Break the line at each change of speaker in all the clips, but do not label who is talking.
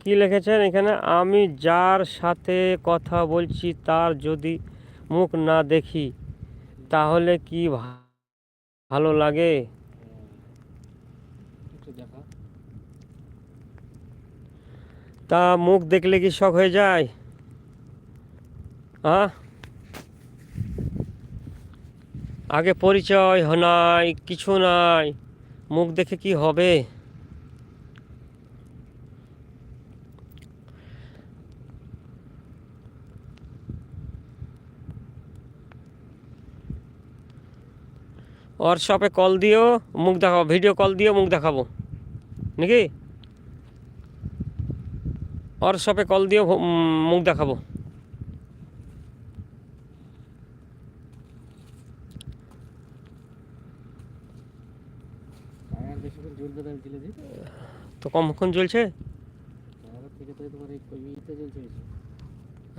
কি লিখেছেন এখানে? আমি যার সাথে কথা বলছি তার যদি মুখ না দেখি তাহলে কি ভালো লাগে? তা মুখ দেখলে কি শখ হয়ে যায়? হ্যাঁ আগে পরিচয় নাই কিছু নাই মুখ দেখে কি হবে? হোয়াটসঅ্যাপে কল দিও মুখ দেখাবো ভিডিও কল দিও মুখ দেখাবো নাকি হোয়াটসঅ্যাপে কল দিও মুখ দেখাবো তো কমক্ষণ চলছে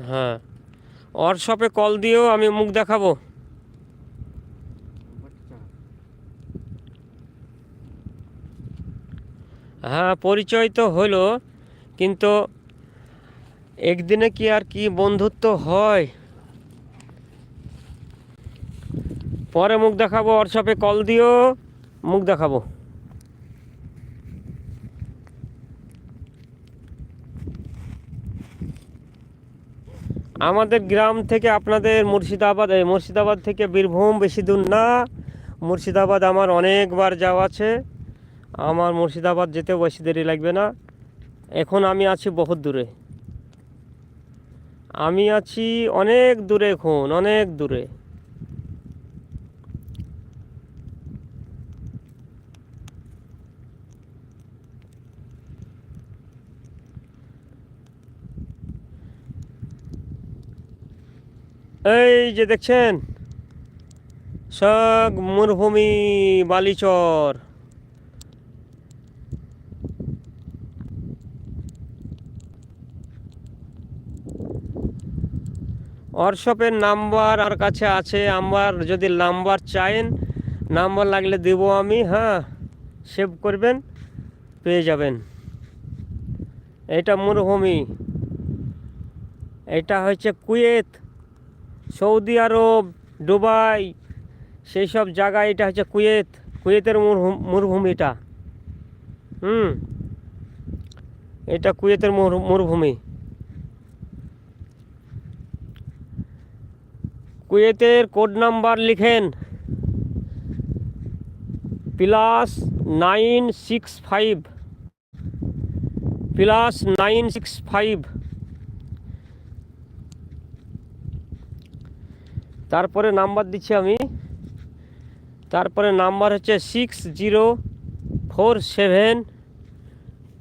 হ্যাঁ হোয়াটসঅ্যাপে কল দিও আমি মুখ দেখাবো হ্যাঁ পরিচয় তো হলো, কিন্তু একদিনে কি আর কি বন্ধুত্ব হয়? পরে মুখ দেখাবো হোয়াটসঅ্যাপে কল দিও, মুখ দেখাবো। আমাদের গ্রাম থেকে আপনাদের মুর্শিদাবাদ মুর্শিদাবাদ থেকে বীরভূম বেশি দূর না, মুর্শিদাবাদ আমার অনেকবার যাওয়া আছে। আমার মুর্শিদাবাদ যেতে বেশি দেরি লাগবে না। এখন আমি আছি বহুত দূরে। আমি আছি অনেক দূরে এখন, অনেক দূরে। এই যে দেখছেন, সব মরুভূমি, বালিচর। হোয়াটসঅ্যাপের নাম্বার আর কাছে আছে, আমার যদি নাম্বার চাইন নাম্বার লাগলে দেবো আমি হ্যাঁ সেভ করবেন, পেয়ে যাবেন। এটা মরুভূমি। এটা হচ্ছে কুয়েত, সৌদি আরব, দুবাই সেই সব জায়গা এটা হচ্ছে কুয়েত, কুয়েতের মরুভূ- মরুভূমিটা। হুম, এটা কুয়েতের মরু- মরুভূমি। কুয়েতের কোড নাম্বার লিখেন plus nine six five, plus nine six five. তারপরে নাম্বার দিচ্ছি আমি। তারপরে নাম্বার হচ্ছে six zero four seven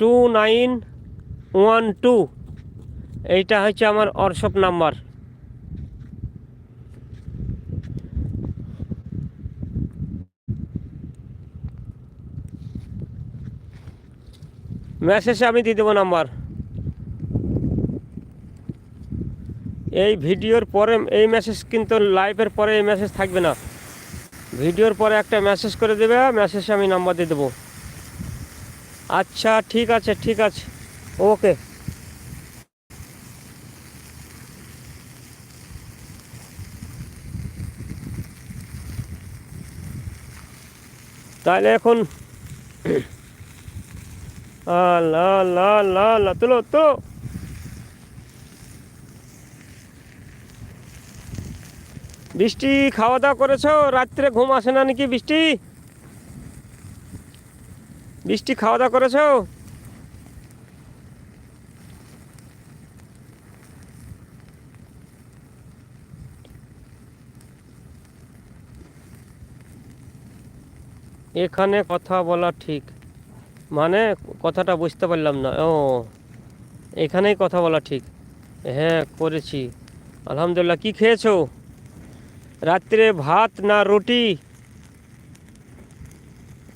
two nine one two. এইটা হচ্ছে আমার হোয়াটসঅ্যাপ নাম্বার। মেসেজে আমি দিয়ে দেবো নাম্বার। এই ভিডিওর পরে, এই মেসেজ কিন্তু লাইভের পরে এই মেসেজ থাকবে না। ভিডিওর পরে একটা মেসেজ করে দেবে মেসেজে আমি নাম্বার দিয়ে দেবো। আচ্ছা ঠিক আছে ঠিক আছে। ওকে তাহলে এখন আল্লাহ আল্লাহ আল্লাহ আল্লাহ তুলো তো বৃষ্টি খাওয়া দাওয়া করেছ? রাত্রে ঘুম আসে না নাকি বৃষ্টি? বৃষ্টি খাওয়া দাওয়া করেছ? এখানে কথা বলা ঠিক। মানে কথাটা বুঝতে পারলাম না। ও, এখানেই কথা বলা ঠিক। হ্যাঁ করেছি। আলহামদুলিল্লাহ। কি খেয়েছো? রাত্রে ভাত না রুটি?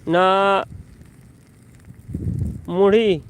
না মুড়ি?